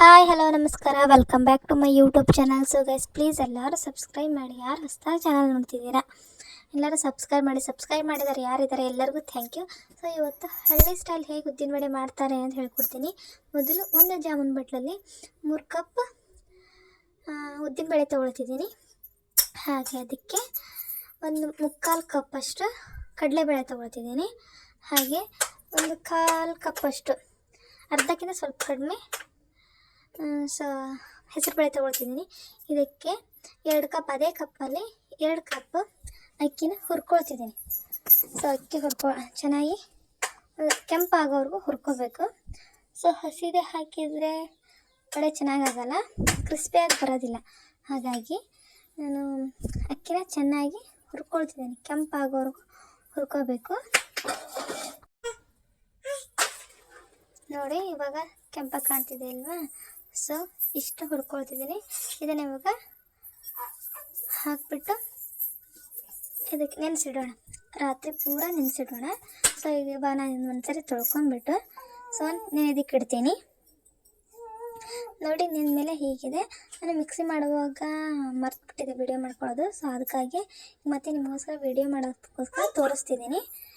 Hi, hello, ನಮಸ್ಕಾರ. Welcome back to my YouTube channel so guys please ಎಲ್ಲರೂ subscribe ಮಾಡಿ. ಯಾರು ಹೊಸ್ದಾಗಿ ಚಾನಲ್ ನೋಡ್ತಿದ್ದೀರಾ? ಎಲ್ಲರೂ ಸಬ್ಸ್ಕ್ರೈಬ್ ಮಾಡಿ. ಸಬ್ಸ್ಕ್ರೈಬ್ ಮಾಡಿದ್ದಾರೆ ಯಾರಿದ್ದಾರೆ ಎಲ್ಲರಿಗೂ ಥ್ಯಾಂಕ್ ಯು ಸೊ ಇವತ್ತು ಹಳ್ಳಿ ಸ್ಟೈಲ್ ಹೇಗೆ ಉದ್ದಿನ ವಡೆ ಮಾಡ್ತಾರೆ ಅಂತ ಹೇಳ್ಕೊಡ್ತೀನಿ. ಮೊದಲು ಒಂದು ಜಾಮೂನ್ ಬಟ್ಲಲ್ಲಿ ಮೂರು ಕಪ್ ಉದ್ದಿನ ಬೇಳೆ ತೊಗೊಳ್ತಿದ್ದೀನಿ. ಹಾಗೆ ಅದಕ್ಕೆ ಒಂದು ಮುಕ್ಕಾಲು ಕಪ್ಪಷ್ಟು ಕಡಲೆಬೇಳೆ ತೊಗೊಳ್ತಿದ್ದೀನಿ. ಹಾಗೆ ಒಂದು ಕಾಲು ಕಪ್ಪಷ್ಟು ಅರ್ಧಕ್ಕಿಂತ ಸ್ವಲ್ಪ ಕಡಿಮೆ ಸ ಹೆಸರುಬೇಳೆ ತೊಗೊಳ್ತಿದ್ದೀನಿ. ಇದಕ್ಕೆ ಎರಡು ಕಪ್ ಅದೇ ಕಪ್ಪಲ್ಲಿ ಎರಡು ಕಪ್ ಅಕ್ಕಿನ ಹುರ್ಕೊಳ್ತಿದ್ದೀನಿ. ಸೊ ಅಕ್ಕಿ ಹುರ್ಕೊ, ಚೆನ್ನಾಗಿ ಕೆಂಪಾಗೋವರೆಗೂ ಹುರ್ಕೋಬೇಕು. ಸೊ ಹಸಿದೆ ಹಾಕಿದರೆ ವಡೆ ಚೆನ್ನಾಗಾಗಲ್ಲ, ಕ್ರಿಸ್ಪಿಯಾಗಿ ಬರೋದಿಲ್ಲ. ಹಾಗಾಗಿ ನಾನು ಅಕ್ಕಿನ ಚೆನ್ನಾಗಿ ಹುರ್ಕೊಳ್ತಿದ್ದೀನಿ, ಕೆಂಪಾಗೋವರೆಗೂ ಹುರ್ಕೋಬೇಕು. ನೋಡಿ, ಇವಾಗ ಕೆಂಪಾಗಿ ಕಾಣ್ತಿದೆ ಅಲ್ವಾ? ಸೊ, ಇಷ್ಟು ಹುರ್ಕೊಳ್ತಿದ್ದೀನಿ. ಇದನ್ನು ಇವಾಗ ಹಾಕ್ಬಿಟ್ಟು ಇದಕ್ಕೆ ನೆನೆಸಿಡೋಣ. ರಾತ್ರಿ ಪೂರ ನೆನೆಸಿಡೋಣ. ಸೊ, ಈಗ ನಾನು ಒಂದ್ಸರಿ ತೊಳ್ಕೊಂಡ್ಬಿಟ್ಟು, ಸೊ ನೆನೆದಕ್ಕೆ ಇಡ್ತೀನಿ. ನೋಡಿ ನಿನ್ನ ಮೇಲೆ ಹೀಗಿದೆ. ನಾನು ಮಿಕ್ಸಿ ಮಾಡುವಾಗ ಮರ್ತ್ಬಿಟ್ಟಿದೆ ವಿಡಿಯೋ ಮಾಡ್ಕೊಳ್ಳೋದು. ಸೊ ಅದಕ್ಕಾಗಿ ಮತ್ತೆ ನಿಮಗೋಸ್ಕರ ವಿಡಿಯೋ ಮಾಡೋದಕ್ಕೋಸ್ಕರ ತೋರಿಸ್ತಿದ್ದೀನಿ.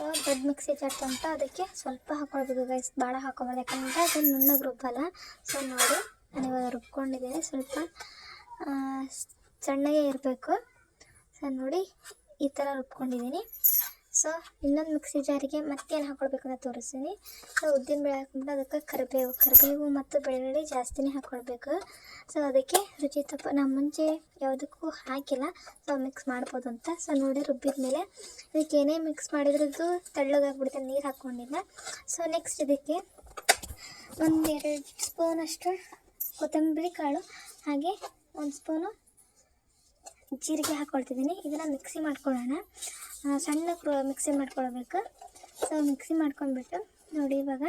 ಸೊ ದೊಡ್ಡ ಮಿಕ್ಸಿ ಜಾರ್ ಅಂತ ಅದಕ್ಕೆ ಸ್ವಲ್ಪ ಹಾಕ್ಕೊಳ್ಬೇಕು ಗೈಸ್ ಭಾಳ ಹಾಕೊಬಾರ್ದು. ಯಾಕಂದರೆ ಅದು ನುಣ್ಣಗೆ ರುಬ್ಬಲ್ಲ. ಸೊ ನೋಡಿ, ನಾನು ಇವಾಗ ರುಬ್ಕೊಂಡಿದ್ದೀನಿ. ಸ್ವಲ್ಪ ಸಣ್ಣಗೆ ಇರಬೇಕು. ಸೊ ನೋಡಿ, ಈ ಥರ ರುಬ್ಕೊಂಡಿದ್ದೀನಿ. ಸೊ, ಇನ್ನೊಂದು ಮಿಕ್ಸಿ ಜಾರಿಗೆ ಮತ್ತೇನು ಹಾಕೊಳ್ಬೇಕು ಅಂತ ತೋರಿಸ್ತೀನಿ. ಸೊ, ಉದ್ದಿನ ಬೇಳೆ ಹಾಕ್ಬಿಟ್ಟು ಅದಕ್ಕೆ ಕರಿಬೇವು ಕರಿಬೇವು ಮತ್ತು ಬೆಳ್ಳುಳ್ಳಿ ಜಾಸ್ತಿನೇ ಹಾಕ್ಕೊಳ್ಬೇಕು ಸೊ, ಅದಕ್ಕೆ ರುಚಿ ತಪ್ಪ ನಾನು ಮುಂಚೆ ಯಾವುದಕ್ಕೂ ಹಾಕಿಲ್ಲ. ಸೊ, ಮಿಕ್ಸ್ ಮಾಡ್ಬೋದು ಅಂತ. ಸೊ, ನೋಡಿ ರುಬ್ಬಿದ ಮೇಲೆ ಇದಕ್ಕೆ ಏನೇ ಮಿಕ್ಸ್ ಮಾಡಿದ್ರದ್ದು ತೆಳ್ಳಗಾಗ್ಬಿಡುತ್ತೆ, ನೀರು ಹಾಕ್ಕೊಂಡಿಲ್ಲ ಸೊ ನೆಕ್ಸ್ಟ್ ಇದಕ್ಕೆ ಒಂದೆರಡು ಸ್ಪೂನಷ್ಟು ಕೊತ್ತಂಬರಿ ಕಾಳು, ಹಾಗೆ ಒಂದು ಸ್ಪೂನು ಜೀರಿಗೆ ಹಾಕ್ಕೊಳ್ತಿದ್ದೀನಿ ಇದನ್ನು ಮಿಕ್ಸಿ ಮಾಡ್ಕೊಳ್ಳೋಣ. ಸಣ್ಣ ಮಿಕ್ಸಿ ಮಾಡ್ಕೊಳ್ಬೇಕು. ಸೊ ಮಿಕ್ಸಿ ಮಾಡ್ಕೊಂಡ್ಬಿಟ್ಟು ನೋಡಿ ಇವಾಗ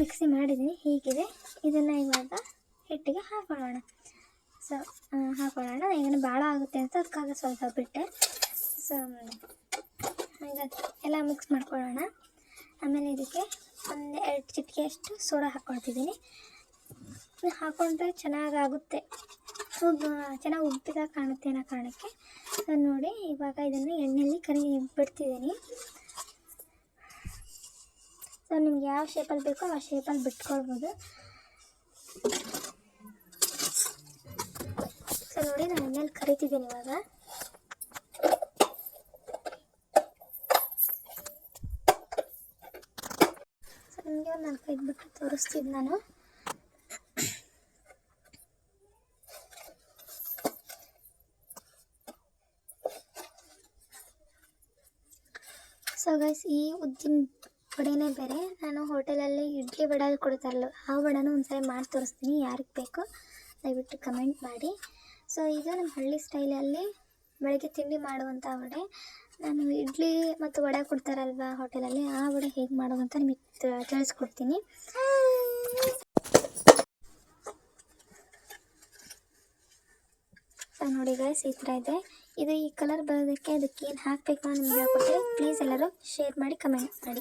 ಮಿಕ್ಸಿ ಮಾಡಿದ್ದೀನಿ. ಹೀಗಿದೆ. ಇದನ್ನು ಇವಾಗ ಹಿಟ್ಟಿಗೆ ಹಾಕೊಳ್ಳೋಣ. ಸೊ ಹಾಕೊಳ್ಳೋಣ. ಏನು ಭಾಳ ಆಗುತ್ತೆ ಅಂತ ಅದಕ್ಕಾಗ ಸ್ವಲ್ಪ ಬಿಟ್ಟೆ. ಸೊ ಈಗ ಎಲ್ಲ ಮಿಕ್ಸ್ ಮಾಡ್ಕೊಳ್ಳೋಣ. ಆಮೇಲೆ ಇದಕ್ಕೆ ಒಂದು ಎರಡು ಚಿಟಿಕೆಯಷ್ಟು ಸೋಡಾ ಹಾಕ್ಕೊಳ್ತಿದ್ದೀನಿ ಹಾಕೊಂಡ್ರೆ ಚೆನ್ನಾಗಾಗುತ್ತೆ. ಚೆನ್ನಾಗಿ ಉಬ್ಬಿದಾಗ ಕಾಣುತ್ತೆ ಅನ್ನೋ ಕಾರಣಕ್ಕೆ. ನೋಡಿ, ಇವಾಗ ಇದನ್ನು ಎಣ್ಣೆಯಲ್ಲಿ ಕರಿ, ಬಿಡ್ತಿದ್ದೀನಿ. ಸೊ, ನಿಮ್ಗೆ ಯಾವ ಶೇಪಲ್ಲಿ ಬೇಕೋ ಆ ಶೇಪಲ್ಲಿ ಬಿಟ್ಕೊಳ್ಬೋದು. ಸೊ, ನೋಡಿ, ನಾನು ಎಣ್ಣೆಯಲ್ಲಿ ಕರಿತಿದ್ದೀನಿ ಇವಾಗ. ಸೊ, ನಿಮಗೆ ಒಂದು ನಾಲ್ಕೈದು ಬಿಟ್ಟು ತೋರಿಸ್ತಿದ್ದು ನಾನು. ಸೊ ಗೈಸ್ ಈ ಉದ್ದಿನ ವಡೆನೇ ಬೇರೆ. ನಾನು ಹೋಟೆಲಲ್ಲಿ ಇಡ್ಲಿ ವಡೆ ಕೊಡ್ತಾರಲ್ಲ ಆ ವಡೆನೂ ಒಂದ್ಸರಿ ಮಾಡಿ ತೋರಿಸ್ತೀನಿ, ಯಾರಿಗೆ ಬೇಕು. ದಯವಿಟ್ಟು ಕಮೆಂಟ್ ಮಾಡಿ. ಸೊ ಈಗ ನಮ್ಮ ಹಳ್ಳಿ ಸ್ಟೈಲಲ್ಲಿ ಬೆಳಗ್ಗೆ ತಿಂಡಿ ಮಾಡುವಂಥ ವಡೆ. ನಾನು ಇಡ್ಲಿ ಮತ್ತು ವಡೆ ಕೊಡ್ತಾರಲ್ವ ಹೋಟೆಲಲ್ಲಿ, ಆ ವಡೆ ಹೇಗೆ ಮಾಡೋದು ಅಂತ ನಿಮಗೆ ತಿಳಿಸ್ಕೊಡ್ತೀನಿ. ಸೊ ನೋಡಿ ಗೈಸ್ ಈ ಥರ ಇದೆ. ಇದು ಈ ಕಲರ್ ಬರೋದಕ್ಕೆ ಅದಕ್ಕೆ ಏನು ಹಾಕಬೇಕು ಅಂತ ನಿಮ್ಗೆ ಪ್ಲೀಸ್ ಎಲ್ಲರೂ ಶೇರ್ ಮಾಡಿ ಕಮೆಂಟ್ ಮಾಡಿ.